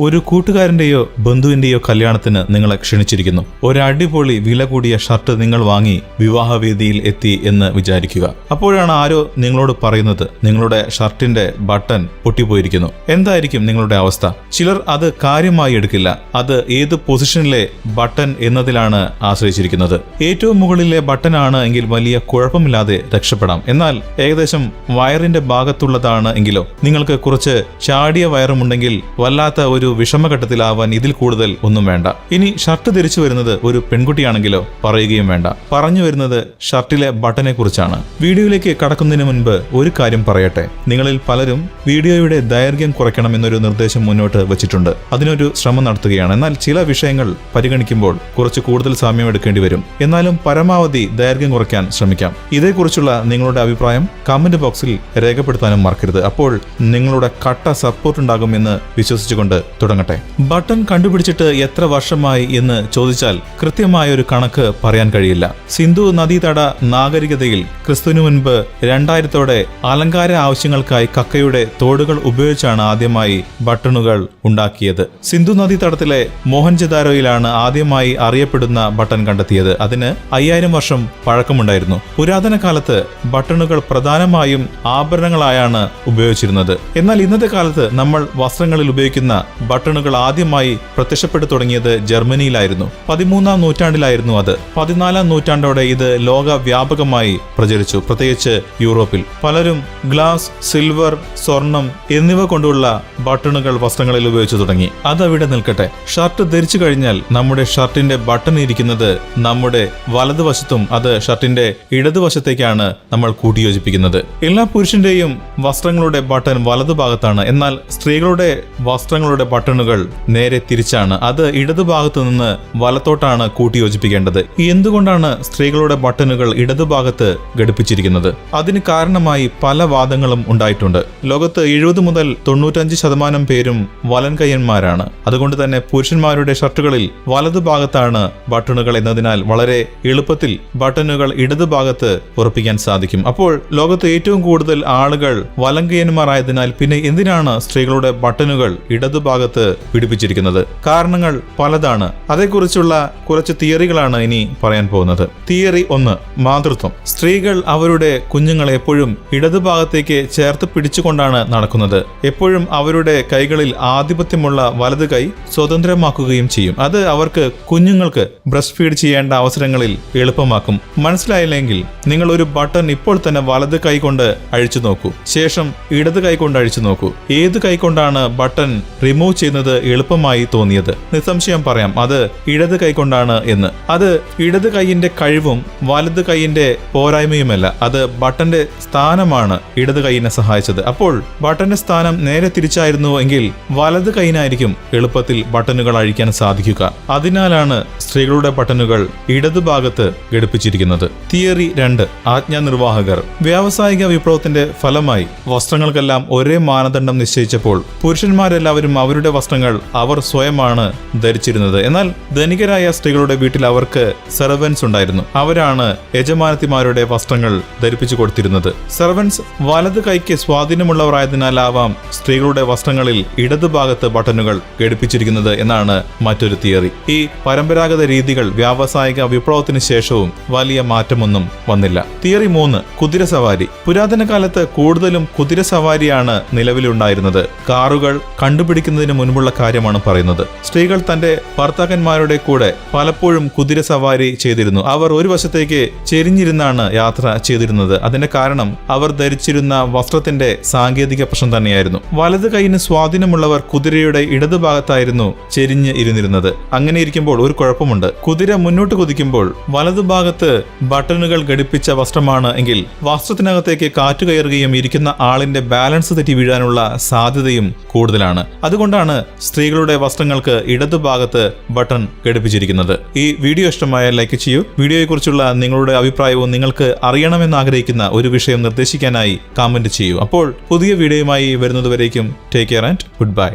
ഒരു കൂട്ടുകാരന്റെയോ ബന്ധുവിന്റെയോ കല്യാണത്തിന് നിങ്ങളെ ക്ഷണിച്ചിരിക്കുന്നു. ഒരു അടിപൊളി വില കൂടിയ ഷർട്ട് നിങ്ങൾ വാങ്ങി വിവാഹവേദിയിൽ എത്തി എന്ന് വിചാരിക്കുക. അപ്പോഴാണ് ആരോ നിങ്ങളോട് പറയുന്നത് നിങ്ങളുടെ ഷർട്ടിന്റെ ബട്ടൺ പൊട്ടിപ്പോയിരിക്കുന്നു. എന്തായിരിക്കും നിങ്ങളുടെ അവസ്ഥ? ചിലർ അത് കാര്യമായി എടുക്കില്ല. അത് ഏത് പൊസിഷനിലെ ബട്ടൺ എന്നതിലാണ് ആശ്രയിച്ചിരിക്കുന്നത്. ഏറ്റവും മുകളിലെ ബട്ടൺ ആണ് എങ്കിൽ വലിയ കുഴപ്പമില്ലാതെ രക്ഷപ്പെടാം. എന്നാൽ ഏകദേശം വയറിന്റെ ഭാഗത്തുള്ളതാണ് എങ്കിലോ. നിങ്ങൾക്ക് കുറച്ച് ചാടിയ വയറുമുണ്ടെങ്കിൽ വല്ലാത്ത ഒരു വിഷമഘട്ടത്തിലാവാൻ ഇതിൽ കൂടുതൽ ഒന്നും വേണ്ട. ഇനി ഷർട്ട് ധരിച്ചു വരുന്നത് ഒരു പെൺകുട്ടിയാണെങ്കിലോ പറയുകയും വേണ്ട. പറഞ്ഞു വരുന്നത് ഷർട്ടിലെ ബട്ടനെ കുറിച്ചാണ്. വീഡിയോയിലേക്ക് കടക്കുന്നതിന് മുൻപ് ഒരു കാര്യം പറയട്ടെ. നിങ്ങളിൽ പലരും വീഡിയോയുടെ ദൈർഘ്യം കുറയ്ക്കണം എന്നൊരു നിർദ്ദേശം മുന്നോട്ട് വെച്ചിട്ടുണ്ട്. അതിനൊരു ശ്രമം നടത്തുകയാണ്. എന്നാൽ ചില വിഷയങ്ങൾ പരിഗണിക്കുമ്പോൾ കുറച്ച് കൂടുതൽ സമയം എടുക്കേണ്ടി വരും. എന്നാലും പരമാവധി ദൈർഘ്യം കുറയ്ക്കാൻ ശ്രമിക്കാം. ഇതേക്കുറിച്ചുള്ള നിങ്ങളുടെ അഭിപ്രായം കമന്റ് ബോക്സിൽ രേഖപ്പെടുത്താനും മറക്കരുത്. അപ്പോൾ നിങ്ങളുടെ കട്ട സപ്പോർട്ട് ഉണ്ടാകുമെന്ന് വിശ്വസിച്ചുകൊണ്ട് തുടങ്ങട്ടെ. ബട്ടൺ കണ്ടുപിടിച്ചിട്ട് എത്ര വർഷമായി എന്ന് ചോദിച്ചാൽ കൃത്യമായ ഒരു കണക്ക് പറയാൻ കഴിയില്ല. സിന്ധു നദീതട നാഗരികതയിൽ ക്രിസ്തുവിനു മുൻപ് രണ്ടായിരത്തോടെ അലങ്കാര ആവശ്യങ്ങൾക്കായി കക്കയുടെ തോടുകൾ ഉപയോഗിച്ചാണ് ആദ്യമായി ബട്ടണുകൾ ഉണ്ടാക്കിയത്. സിന്ധു നദീതടത്തിലെ മോഹൻജദാരോയിലാണ് ആദ്യമായി അറിയപ്പെടുന്ന ബട്ടൺ കണ്ടെത്തിയത്. അതിന് അയ്യായിരം വർഷം പഴക്കമുണ്ടായിരുന്നു. പുരാതന കാലത്ത് ബട്ടണുകൾ പ്രധാനമായും ആഭരണങ്ങളായാണ് ഉപയോഗിച്ചിരുന്നത്. എന്നാൽ ഇന്നത്തെ കാലത്ത് നമ്മൾ വസ്ത്രങ്ങളിൽ ഉപയോഗിക്കുന്ന ബട്ടണുകൾ ആദ്യമായി പ്രത്യക്ഷപ്പെട്ടു തുടങ്ങിയത് ജർമ്മനിയിലായിരുന്നു. പതിമൂന്നാം നൂറ്റാണ്ടിലായിരുന്നു അത്. പതിനാലാം നൂറ്റാണ്ടോടെ ഇത് ലോകവ്യാപകമായി പ്രചരിച്ചു പ്രത്യേകിച്ച് യൂറോപ്പിൽ. പലരും ഗ്ലാസ് സിൽവർ സ്വർണം എന്നിവ കൊണ്ടുള്ള ബട്ടണുകൾ വസ്ത്രങ്ങളിൽ ഉപയോഗിച്ചു തുടങ്ങി. അതവിടെ നിൽക്കട്ടെ. ഷർട്ട് ധരിച്ചു കഴിഞ്ഞാൽ നമ്മുടെ ഷർട്ടിന്റെ ബട്ടൺ ഇരിക്കുന്നത് നമ്മുടെ വലതുവശത്തും അത് ഷർട്ടിന്റെ ഇടതുവശത്തേക്കാണ് നമ്മൾ കൂട്ടിയോജിപ്പിക്കുന്നത്. എല്ലാ പുരുഷന്റെയും വസ്ത്രങ്ങളുടെ ബട്ടൺ വലതുഭാഗത്താണ് എന്നാൽ സ്ത്രീകളുടെ വസ്ത്രങ്ങളുടെ ബട്ടണുകൾ നേരെ തിരിച്ചാണ്. അത് ഇടതുഭാഗത്തു നിന്ന് വലത്തോട്ടാണ് കൂട്ടിയോജിപ്പിക്കേണ്ടത്. എന്തുകൊണ്ടാണ് സ്ത്രീകളുടെ ബട്ടണുകൾ ഇടതുഭാഗത്ത് ഘടിപ്പിച്ചിരിക്കുന്നത്? അതിന് കാരണമായി പല വാദങ്ങളും ഉണ്ടായിട്ടുണ്ട്. ലോകത്ത് എഴുപത് മുതൽ തൊണ്ണൂറ്റഞ്ച് ശതമാനം പേരും വലൻകയ്യന്മാരാണ്. അതുകൊണ്ട് തന്നെ പുരുഷന്മാരുടെ ഷർട്ടുകളിൽ വലതുഭാഗത്താണ് ബട്ടണുകൾ എന്നതിനാൽ വളരെ എളുപ്പത്തിൽ ബട്ടണുകൾ ഇടതുഭാഗത്ത് ഉറപ്പിക്കാൻ സാധിക്കും. അപ്പോൾ ലോകത്ത് ഏറ്റവും കൂടുതൽ ആളുകൾ വലങ്കയ്യന്മാരായതിനാൽ പിന്നെ എന്തിനാണ് സ്ത്രീകളുടെ ബട്ടണുകൾ ഇടതുഭാഗത്ത് പിടിപ്പിച്ചിരിക്കുന്നത്. കാരണങ്ങൾ പലതാണ്. അതേക്കുറിച്ചുള്ള കുറച്ച് തിയറികളാണ് ഇനി പറയാൻ പോകുന്നത്. തിയറി ഒന്ന് മാതൃത്വം. സ്ത്രീകൾ അവരുടെ കുഞ്ഞുങ്ങളെ എപ്പോഴും ഇടതുഭാഗത്തേക്ക് ചേർത്ത് പിടിച്ചുകൊണ്ടാണ് നടക്കുന്നത്. എപ്പോഴും അവരുടെ കൈകളിൽ ആധിപത്യമുള്ള വലത് കൈ സ്വതന്ത്രമാക്കുകയും ചെയ്യും. അത് അവർക്ക് കുഞ്ഞുങ്ങൾക്ക് ബ്രസ്റ്റ് ഫീഡ് ചെയ്യേണ്ട അവസരങ്ങളിൽ എളുപ്പമാക്കും. മനസ്സിലായില്ലെങ്കിൽ നിങ്ങൾ ഒരു ബട്ടൺ ഇപ്പോൾ തന്നെ വലത് കൈ കൊണ്ട് അഴിച്ചു നോക്കൂ. ശേഷം ഇടത് കൈ കൊണ്ട് അഴിച്ചു നോക്കൂ. ഏത് കൈ കൊണ്ടാണ് ബട്ടൺ റിമൂവ് ചെയ്യുന്നത് എളുപ്പമായി തോന്നിയത്. നിസ്സംശയം പറയാം അത് ഇടത് കൈകൊണ്ടാണ് എന്ന്. അത് ഇടത് കൈയിന്റെ കഴിവും വലത് കൈയിന്റെ പോരായ്മയുമല്ല അത് ബട്ടന്റെ സ്ഥാനമാണ് ഇടത് കൈയിനെ സഹായിച്ചത്. അപ്പോൾ ബട്ടന്റെ സ്ഥാനം നേരെ തിരിച്ചായിരുന്നു എങ്കിൽ വലത് കൈയിനായിരിക്കും എളുപ്പത്തിൽ ബട്ടണുകൾ അഴിക്കാൻ സാധിക്കുക. അതിനാലാണ് സ്ത്രീകളുടെ ബട്ടണുകൾ ഇടതുഭാഗത്ത് ഘടിപ്പിച്ചിരിക്കുന്നത്. തിയറി രണ്ട് ആജ്ഞാനിർവാഹകർ. വ്യാവസായിക വിപ്ലവത്തിന്റെ ഫലമായി വസ്ത്രങ്ങൾക്കെല്ലാം ഒരേ മാനദണ്ഡം നിശ്ചയിച്ചപ്പോൾ പുരുഷന്മാരെല്ലാവരും അവരുടെ വസ്ത്രങ്ങൾ അവർ സ്വയമാണ് ധരിച്ചിരുന്നത്. എന്നാൽ ധനികരായ സ്ത്രീകളുടെ വീട്ടിൽ അവർക്ക് സെർവൻസ് ഉണ്ടായിരുന്നു. അവരാണ് യജമാനത്തിമാരുടെ വസ്ത്രങ്ങൾ ധരിപ്പിച്ചു കൊടുത്തിരുന്നത്. സെർവൻസ് വലത് കൈക്ക് സ്വാധീനമുള്ളവരായതിനാലാവാം സ്ത്രീകളുടെ വസ്ത്രങ്ങളിൽ ഇടതുഭാഗത്ത് ബട്ടണുകൾ ഘടിപ്പിച്ചിരിക്കുന്നത് എന്നാണ് മറ്റൊരു തിയറി. ഈ പരമ്പരാഗത രീതികൾ വ്യാവസായിക വിപ്ലവത്തിന് ശേഷവും വലിയ മാറ്റമൊന്നും വന്നില്ല. തിയറി മൂന്ന് കുതിര സവാരി. പുരാതന കാലത്ത് കൂടുതലും കുതിര സവാരിയാണ് നിലവിലുണ്ടായിരുന്നത്. കാറുകൾ കണ്ടുപിടിക്കുന്നതിന് മുൻപുള്ള കാര്യമാണ് പറയുന്നത്. സ്ത്രീകൾ തന്റെ ഭർത്താക്കന്മാരുടെ കൂടെ പലപ്പോഴും കുതിര സവാരി ചെയ്തിരുന്നു. അവർ ഒരു വശത്തേക്ക് ചെരിഞ്ഞിരുന്നാണ് യാത്ര ചെയ്തിരുന്നത്. അതിന്റെ കാരണം അവർ ധരിച്ചിരുന്ന വസ്ത്രത്തിന്റെ സാങ്കേതിക പ്രശ്നം തന്നെയായിരുന്നു. വലത് കൈയിന് സ്വാധീനമുള്ളവർ കുതിരയുടെ ഇടതുഭാഗത്തായിരുന്നു ചെരിഞ്ഞ് ഇരുന്നിരുന്നത്. അങ്ങനെ ഇരിക്കുമ്പോൾ ഒരു കുഴപ്പമുണ്ട്. കുതിര മുന്നോട്ട് കുതിക്കുമ്പോൾ വലതുഭാഗത്ത് ബട്ടണുകൾ ഘടിപ്പിച്ച വസ്ത്രമാണ് എങ്കിൽ വസ്ത്രത്തിനകത്തേക്ക് കാറ്റ് കയറുകയും ഇരിക്കുന്ന ആളിന്റെ ബാലൻസ് തെറ്റി വീഴാനുള്ള സാധ്യതയും കൂടുതലാണ്. അതുകൊണ്ടാണ് സ്ത്രീകളുടെ വസ്ത്രങ്ങൾക്ക് ഇടതുഭാഗത്ത് ബട്ടൺ ഘടിപ്പിച്ചിരിക്കുന്നത്. ഈ വീഡിയോ ഇഷ്ടമായ ലൈക്ക് ചെയ്യൂ. വീഡിയോയെക്കുറിച്ചുള്ള നിങ്ങളുടെ അഭിപ്രായവും നിങ്ങൾക്ക് അറിയണമെന്ന് ആഗ്രഹിക്കുന്ന ഒരു വിഷയം നിർദ്ദേശിക്കാനായി കമന്റ് ചെയ്യൂ. അപ്പോൾ പുതിയ വീഡിയോയുമായി വരുന്നതുവരേക്കും take care and good bye